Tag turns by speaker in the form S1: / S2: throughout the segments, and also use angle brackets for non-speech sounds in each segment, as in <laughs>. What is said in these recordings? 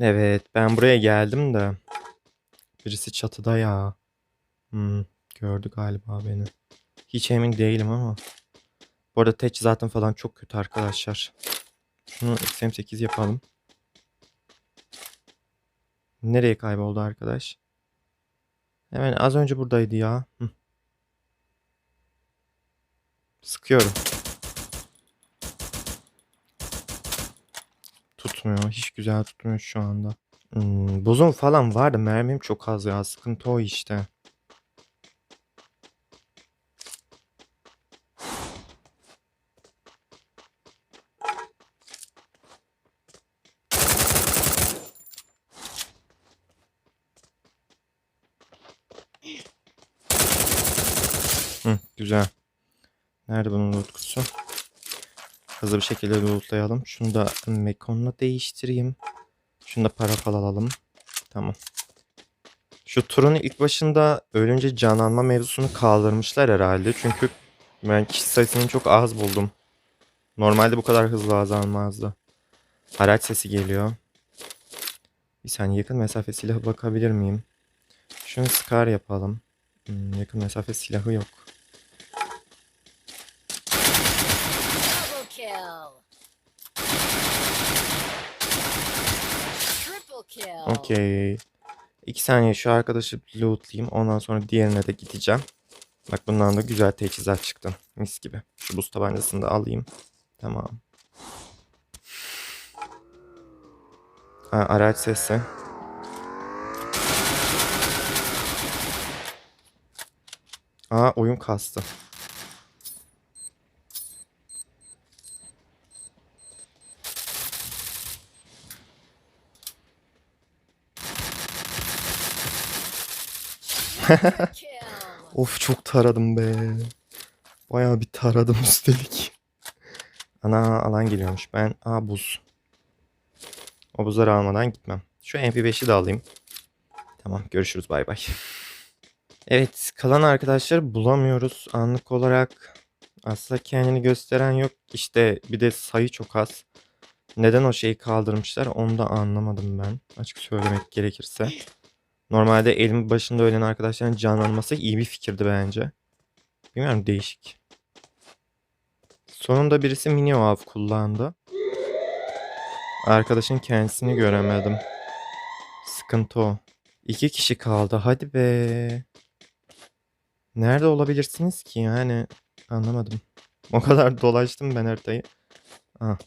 S1: Evet, ben buraya geldim de. Birisi çatıda ya. Hmm, gördü galiba beni. Hiç emin değilim ama. Bu arada teçhizatım falan çok kötü arkadaşlar. Şunu XM8 yapalım. Nereye kayboldu arkadaş? Hemen az önce buradaydı ya. Hı. Sıkıyorum. Tutmuyor. Hiç güzel tutmuyor şu anda. Hmm, buzum falan vardı. Mermim çok az ya. Sıkıntı o işte. Hı, güzel. Nerede bunun loot kutusu? Hızlı bir şekilde lootlayalım. Şunu da Mekon'la değiştireyim. Şunu da para falan alalım. Tamam. Şu turun ilk başında ölünce canlanma mevzusunu kaldırmışlar herhalde. Çünkü ben kişi sayısını çok az buldum. Normalde bu kadar hızlı azalmazdı. Araç sesi geliyor. Bir saniye yakın mesafe silahı bakabilir miyim? Şunu Scar yapalım. Hmm, yakın mesafe silahı yok.
S2: Double kill. Triple kill.
S1: Okey. İki saniye şu arkadaşı lootlayayım. Ondan sonra diğerine de gideceğim. Bak bundan da güzel teçhizat çıktı. Mis gibi. Şu buz tabancasını da alayım. Tamam. Ha, araç sesi. Aa oyun kastı. <laughs> Of çok taradım be. Bayağı bir taradım üstelik. Ana alan geliyormuş. Ben aa buz. O buzları almadan gitmem. Şu MP5'i de alayım. Tamam görüşürüz bay bay. Evet kalan arkadaşları bulamıyoruz anlık olarak. Aslında kendini gösteren yok. İşte bir de sayı çok az. Neden o şeyi kaldırmışlar onu da anlamadım ben. Açık söylemek gerekirse. Normalde elimin başında ölen arkadaşların canlanması iyi bir fikirdi bence. Bilmiyorum değişik. Sonunda birisi mini av kullandı. Arkadaşın kendisini göremedim. Sıkıntı o. İki kişi kaldı. Hadi be. Nerede olabilirsiniz ki yani? Anlamadım. O kadar dolaştım ben haritayı. Ah.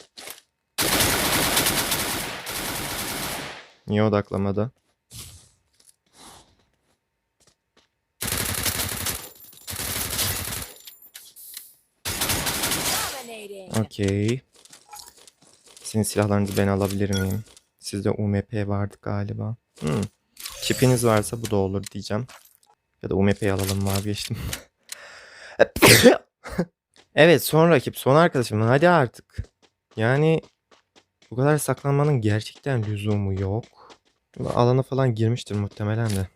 S1: Niye odaklamadı? Okey. Sizin silahlarınızı ben alabilir miyim? Sizde UMP vardı galiba. Hmm. Çipiniz varsa bu da olur diyeceğim. Ya da UMP'yi alalım vazgeçtim. <laughs> evet son rakip son arkadaşım hadi artık. Yani bu kadar saklanmanın gerçekten lüzumu yok. Alana falan girmiştir muhtemelen de.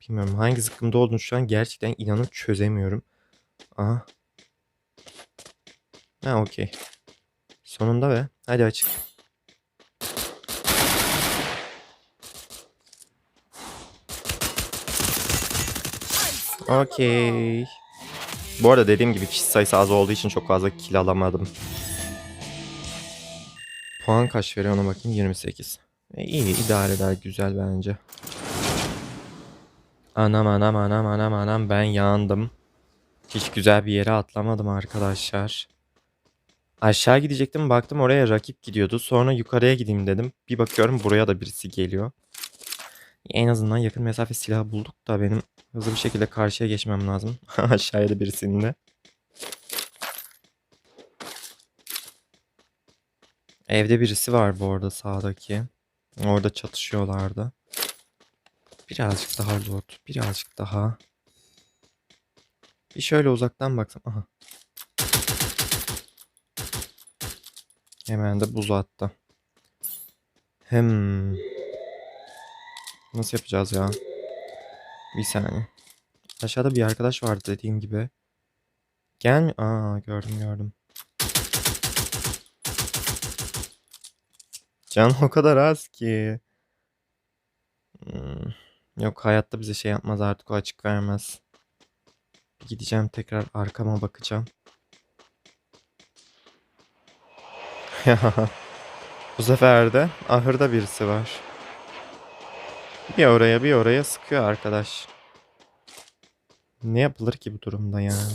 S1: Bilmiyorum hangi zıkkımda olduğunu şu an gerçekten inanıp çözemiyorum. Aha. Ha okey. Sonunda be. Hadi açık. Okey. Bu arada dediğim gibi kişi sayısı az olduğu için çok fazla kill alamadım. Puan kaç veriyor ona bakayım 28. E, iyi idare eder güzel bence. Anam anam anam anam anam ben yandım. Hiç güzel bir yere atlamadım arkadaşlar. Aşağı gidecektim baktım oraya rakip gidiyordu. Sonra yukarıya gideyim dedim. Bir bakıyorum buraya da birisi geliyor. En azından yakın mesafe silahı bulduk da benim hızlı bir şekilde karşıya geçmem lazım. <laughs> Aşağıya da birisinin de. Evde birisi var bu arada sağdaki. Orada çatışıyorlardı. Birazcık daha zor. Birazcık daha. Bir şöyle uzaktan baksam. Aha. Hemen de buz attı. Hem nasıl yapacağız ya? Bir saniye. Aşağıda bir arkadaş vardı dediğim gibi. Gel mi? Aa gördüm gördüm. Can o kadar az ki. Hmm, Yok hayatta bize şey yapmaz artık o açık vermez. Gideceğim tekrar arkama bakacağım. <laughs> bu sefer de ahırda birisi var. Bir oraya bir oraya sıkıyor arkadaş. Ne yapılır ki bu durumda yani?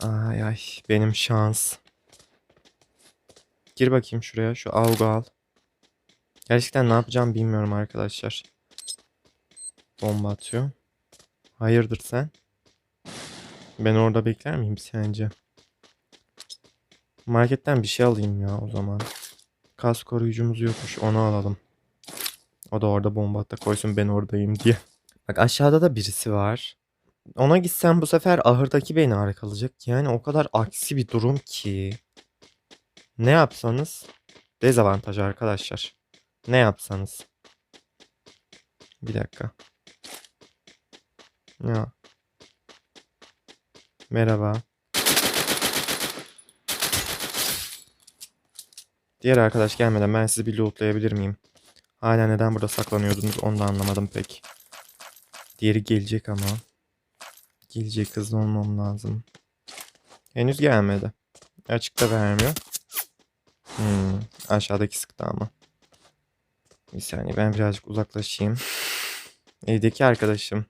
S1: Ay ay benim şans. Gir bakayım şuraya şu avgu al. Gerçekten ne yapacağım bilmiyorum arkadaşlar. Bomba atıyor. Hayırdır sen? Ben orada bekler miyim sence? Marketten bir şey alayım ya o zaman. Kas koruyucumuz yokmuş onu alalım. O da orada bomba atta koysun ben oradayım diye. Bak aşağıda da birisi var. Ona gitsem bu sefer ahırdaki beni arkalayacak. Yani o kadar aksi bir durum ki. Ne yapsanız dezavantaj arkadaşlar. Ne yapsanız. Bir dakika. Ya. Merhaba. Diğer arkadaş gelmeden ben sizi bir lootlayabilir miyim? Hala neden burada saklanıyordunuz onu da anlamadım pek. Diğeri gelecek ama. Gelecek hızlı olmam lazım. Henüz gelmedi. Açıkta vermiyor. Hmm, aşağıdaki sıktı ama. Bir saniye ben birazcık uzaklaşayım. Evdeki arkadaşım.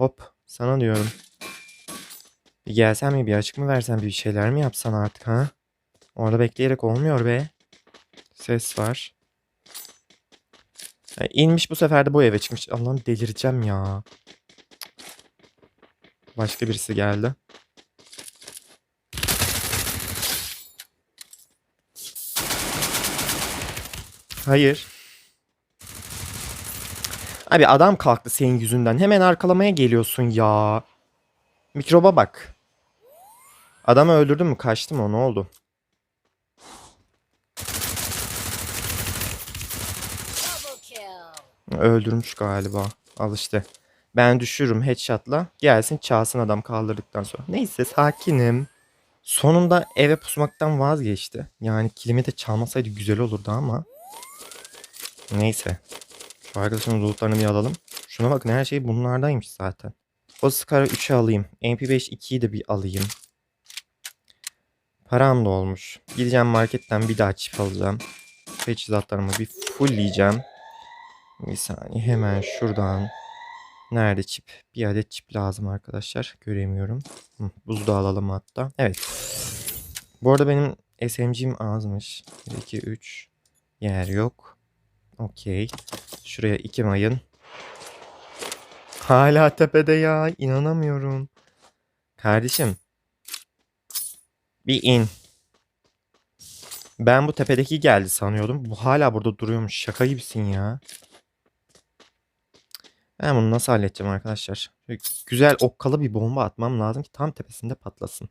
S1: Hop sana diyorum. Bir gelsen mi bir açık mı versen bir şeyler mi yapsan artık ha? Orada bekleyerek olmuyor be. Ses var. Ya inmiş bu sefer de bu eve çıkmış. Allah'ım delireceğim ya. Başka birisi geldi. Hayır. Abi adam kalktı senin yüzünden. Hemen arkalamaya geliyorsun ya. Mikroba bak. Adamı öldürdün mü? Kaçtı mı? Ne oldu? Öldürmüş galiba. Al işte. Ben düşürürüm headshot'la. Gelsin çalsın adam kaldırdıktan sonra. Neyse sakinim. Sonunda eve pusmaktan vazgeçti. Yani kilimi de çalmasaydı güzel olurdu ama. Neyse. Şu arkadaşımın lootlarını bir alalım. Şuna bakın her şey bunlardaymış zaten. O Scar 3'ü alayım. MP5 2'yi de bir alayım. Param da olmuş. Gideceğim marketten bir daha çip alacağım. Teçhizatlarımı bir fullleyeceğim. Bir saniye hemen şuradan. Nerede çip? Bir adet çip lazım arkadaşlar. Göremiyorum. Hı, buzu da alalım hatta. Evet. Bu arada benim SMG'm azmış. 1, 2, 3. Yer yok. Okey. Şuraya iki mayın. Hala tepede ya. İnanamıyorum. Kardeşim. Bir in. Ben bu tepedeki geldi sanıyordum. Bu hala burada duruyormuş. Şaka gibisin ya. Ben bunu nasıl halledeceğim arkadaşlar? Güzel okkalı bir bomba atmam lazım ki tam tepesinde patlasın.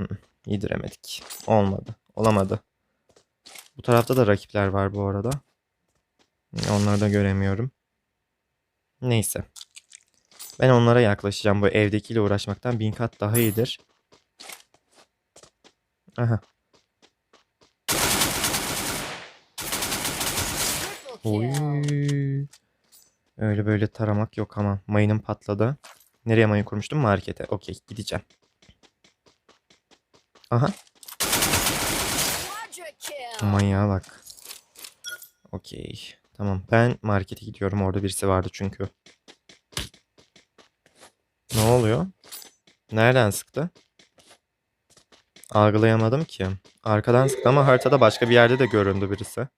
S1: Hı, yediremedik. Olmadı. Olamadı. Bu tarafta da rakipler var bu arada. Onları da göremiyorum. Neyse. Ben onlara yaklaşacağım. Bu evdekiyle uğraşmaktan bin kat daha iyidir. Aha. Oy. Öyle böyle taramak yok ama. Mayınım patladı. Nereye mayın kurmuştum? Markete. Okey gideceğim. Aha. Manyağa bak. Okey. Tamam ben markete gidiyorum. Orada birisi vardı çünkü. Ne oluyor? Nereden sıktı? Algılayamadım ki. Arkadan sıktı ama haritada başka bir yerde de göründü birisi.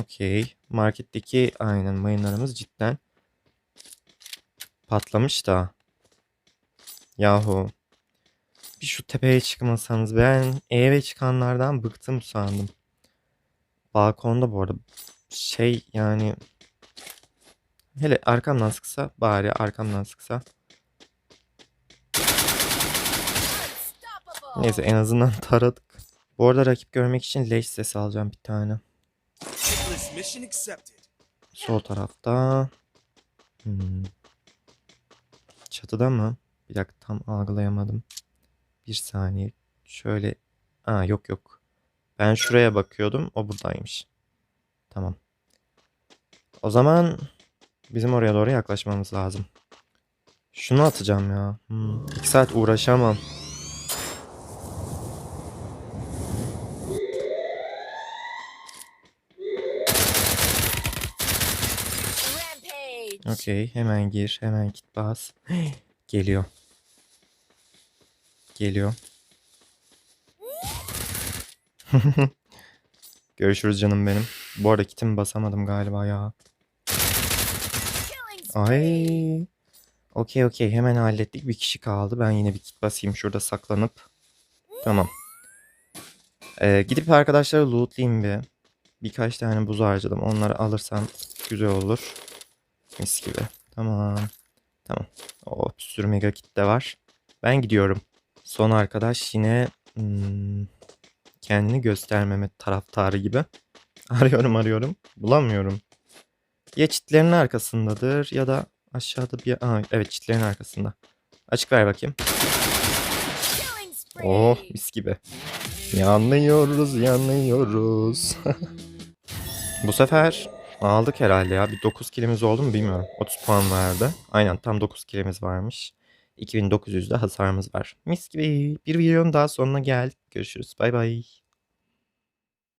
S1: Okey. Marketteki aynen mayınlarımız cidden patlamış da. Yahu. Bir şu tepeye çıkmasanız ben eve çıkanlardan bıktım sandım. Balkonda bu arada şey yani hele arkamdan sıksa bari arkamdan sıksa. Neyse en azından <laughs> taradık. Bu arada rakip görmek için leş sesi alacağım bir tane. Sol tarafta. Hmm. Çatıda mı? Bir dakika tam algılayamadım. Bir saniye. Şöyle. Aa yok yok. Ben şuraya bakıyordum. O buradaymış. Tamam. O zaman bizim oraya doğru yaklaşmamız lazım. Şunu atacağım ya. Hmm. İki saat uğraşamam. Okey hemen gir hemen git bas. <gasps> Geliyor. Geliyor. <laughs> Görüşürüz canım benim. Bu arada kitimi basamadım galiba ya. Ay. Okey okey hemen hallettik. Bir kişi kaldı. Ben yine bir kit basayım şurada saklanıp. Tamam. Ee, gidip arkadaşları lootlayayım bir. Birkaç tane buz harcadım. Onları alırsam güzel olur. Mis gibi. Tamam. Tamam. O bir sürü mega kit de var. Ben gidiyorum. Son arkadaş yine hmm, kendini göstermeme taraftarı gibi. <laughs> Arıyorum arıyorum. Bulamıyorum. Ya çitlerin arkasındadır ya da aşağıda bir... Aa, evet çitlerin arkasında. Açık ver bakayım. Oh mis gibi. Yanıyoruz yanıyoruz. <laughs> Bu sefer aldık herhalde ya. Bir 9 kilimiz oldu mu bilmiyorum. 30 puan verdi. Aynen tam 9 kilimiz varmış. 2900'de hasarımız var. Mis gibi. Bir videonun daha sonuna geldik. Görüşürüz. Bay bay.